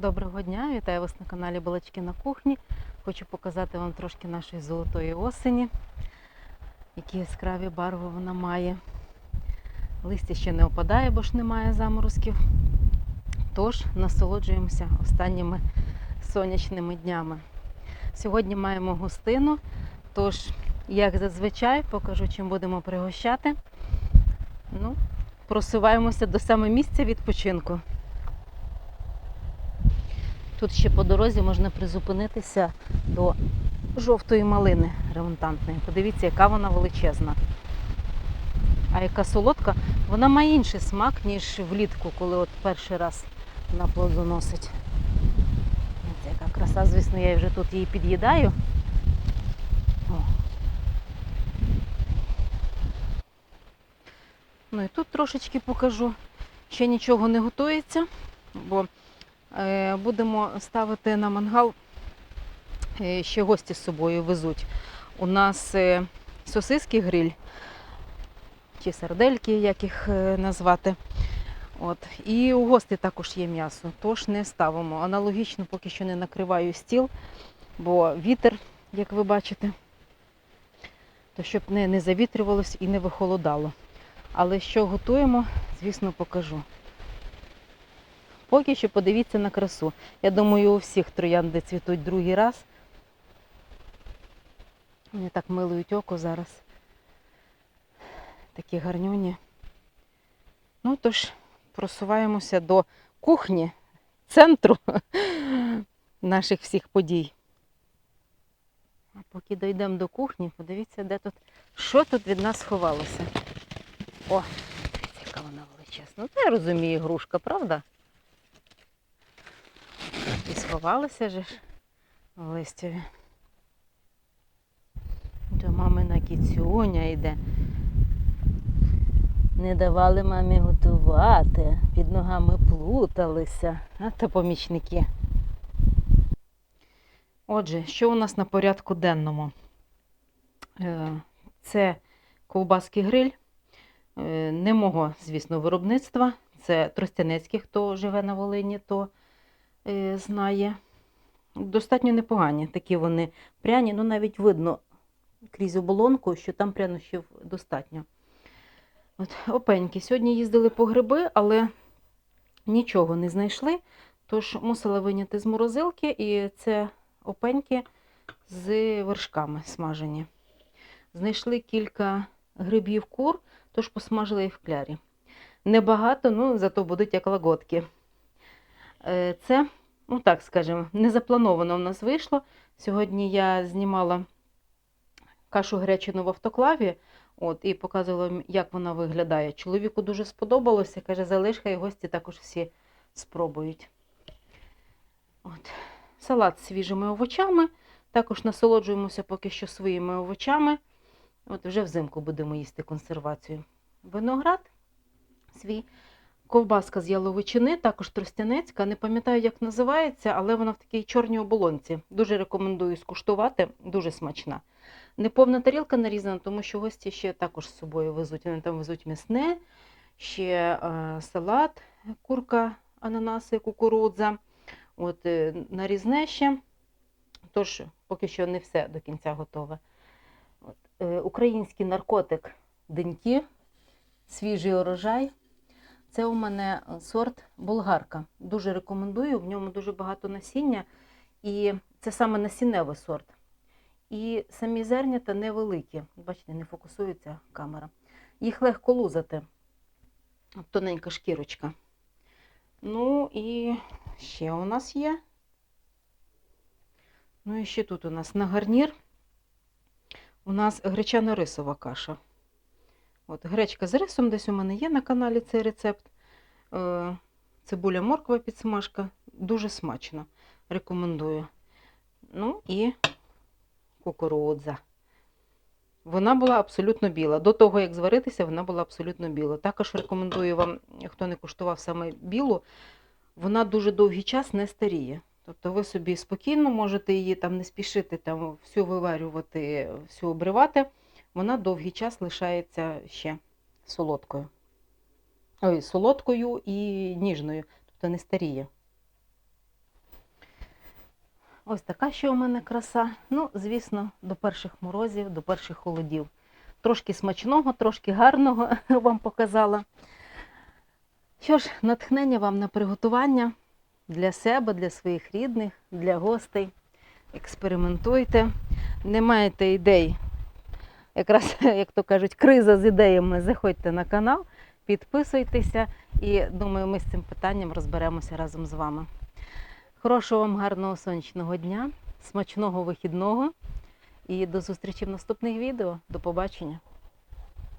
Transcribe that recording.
Доброго дня, вітаю вас на каналі Балачки на кухні. Хочу показати вам трошки нашої золотої осені, які яскраві барви вона має. Листя ще не опадає, бо ж немає заморозків. Тож насолоджуємося останніми сонячними днями. Сьогодні маємо гостину, тож, як зазвичай, покажу, чим будемо пригощати. Ну, просуваємося до саме місця відпочинку. Тут ще по дорозі можна призупинитися до жовтої малини ремонтантної. Подивіться, яка вона величезна. А яка солодка, вона має інший смак, ніж влітку, коли от перший раз вона плодоносить. Ось яка краса, звісно, я вже тут її під'їдаю. Ну і тут трошечки покажу. Ще нічого не готується, бо Будемо ставити на мангал. Е, Ще гості з собою везуть. У нас е, сосиски гриль, чи сардельки, як їх е, назвати. От. І у гостей також є м'ясо, тож не ставимо. Аналогічно поки що не накриваю стіл, бо вітер, як ви бачите, то щоб не, не завітрювалось і не вихолодало. Але що готуємо, звісно, покажу. Поки що подивіться на красу. Я думаю, у всіх троянди цвітуть другий раз. Вони так милують око зараз. Такі гарнюні. Ну тож, просуваємося до кухні, центру наших всіх подій. А поки дійдемо до кухні, подивіться, де тут, що тут від нас сховалося. О, яка вона величезна. Ну, це я розумію, грушка, правда? І сховалися же ж в листяві. До мамина кіцюня йде. Не давали мамі готувати, під ногами плуталися, а то помічники. Отже, що у нас на порядку денному? Е, Це ковбаский гриль, е, не мого, звісно, виробництва. Це Тростянецький, хто живе на Волині, то знає. Достатньо непогані. Такі вони пряні, ну навіть видно крізь оболонку, що там прянощів достатньо. От, опеньки. Сьогодні їздили по гриби, але нічого не знайшли. Тож мусила виняти з морозилки, і це опеньки з вершками смажені. Знайшли кілька грибів кур, тож посмажили їх в клярі. Небагато, ну зато будуть як лагодки. Е, Це, ну так скажемо, не заплановано в нас вийшло. Сьогодні я знімала кашу гречину в автоклаві от, і показувала, як вона виглядає. Чоловіку дуже сподобалося, каже, залиш, хай гості також всі спробують. От. Салат з свіжими овочами. Також насолоджуємося поки що своїми овочами. От вже взимку будемо їсти консервацію. Виноград свій Ковбаска з яловичини, також тростянецька. Не пам'ятаю, як називається, але вона в такій чорній оболонці. Дуже рекомендую скуштувати, дуже смачна. Неповна тарілка нарізана, тому що гості ще також з собою везуть. Вони там везуть м'ясне, ще е, салат, курка, ананаси, кукурудза. От, е, нарізне ще. Тож, поки що не все до кінця готове. От, е, український наркотик деньки, свіжий урожай. Це у мене е, сорт болгарка. Дуже рекомендую, в ньому дуже багато насіння. І це саме насінневий сорт. І самі зернята невеликі. Бачите, не фокусується камера. Їх легко лузати. Тоненька шкірочка. Ну і ще у нас є. Ну і ще тут у нас на гарнір. У нас гречано-рисова каша. От, гречка з рисом десь у мене є на каналі цей рецепт. Е, Цибуля морква підсмажка. Дуже смачно. Рекомендую. Ну і кукурудза. Вона була абсолютно біла. До того, як зваритися, вона була абсолютно біла. Також рекомендую вам, хто не куштував саме білу, вона дуже довгий час не старіє. Тобто ви собі спокійно можете її там не спішити там всю виварювати, всю обривати вона довгий час лишається ще солодкою. Ой, солодкою і ніжною, тобто не старіє. ось така ще у мене краса. Ну, звісно, до перших морозів, до перших холодів. Трошки смачного, трошки гарного вам показала. Що ж, натхнення вам на приготування для себе, для своїх рідних, для гостей. Експериментуйте. Не маєте ідей, якраз, як то кажуть, криза з ідеями, заходьте на канал, підписуйтеся і думаю, ми з цим питанням розберемося разом з вами. Хорошого вам гарного сонячного дня, смачного вихідного і до зустрічі в наступних відео. До побачення!